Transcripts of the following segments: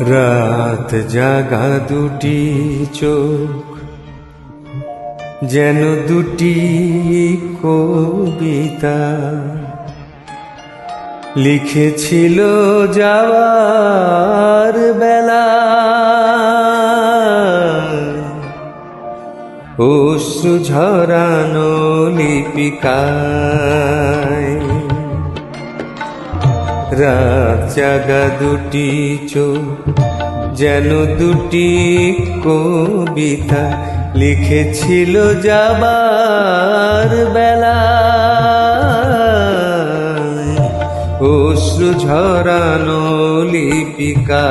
রাত জাগা দুটি চোখ যেন দুটি কবিতা লিখেছিল যাওয়ার বেলা। অশ্রু ঝরানো লিপিকায় রাত জাগা দুটি চোখ যেন দুটি কবিতা লিখেছিল যাবার বেলা। অশ্রু ঝরানো লিপিকা।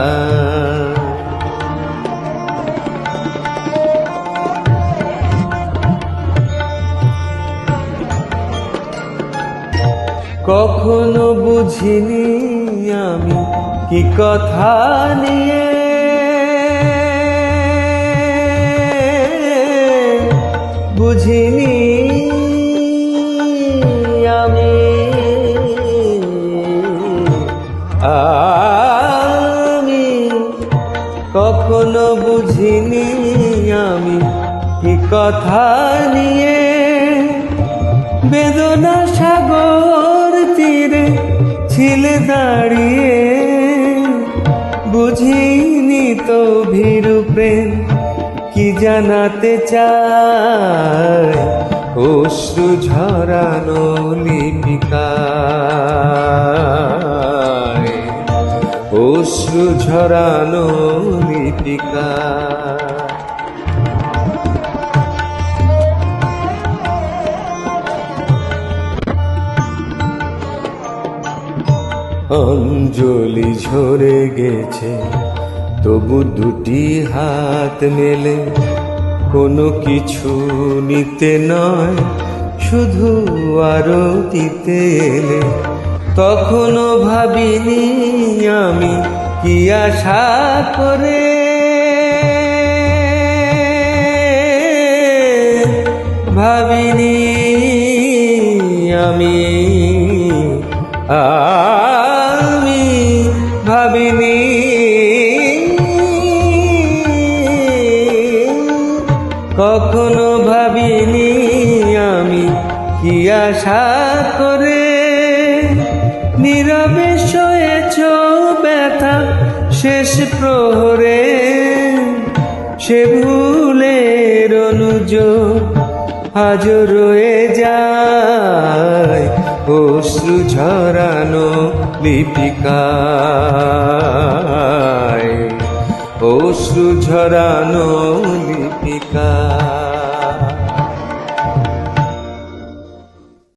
কখনো বুঝিনি আমি কি কথা নিয়ে। বুঝিনি আমি। আমি কখনো বুঝিনি আমি কি কথা নিয়ে। বেদনা ছিলে দাঁড়িয়ে বুঝিনি তো ভীরু প্রেম, কি জানাতে চায়? অশ্রু ঝরানো লিপিকায়। অশ্রু ঝরানো লিপিকা অঞ্জলি ঝরে গেছে, তবু দুটি হাত মেলে। কোনো কিছু নিতে নয়, শুধু আরও দিতে এলে। তখনও ভাবিনি আমি কি আশা করে। ভাবিনি আমি আমি কখনো ভাবিনি আমি কি আশা করে। নীরবে শোয়েছ ব্যথা শেষ প্রহরে, সে ভুলের অনুজ আজ রয়ে যায়। অশ্রু ঝরানো লিপিকায় অশ্রু ঝরানো লিপিকা।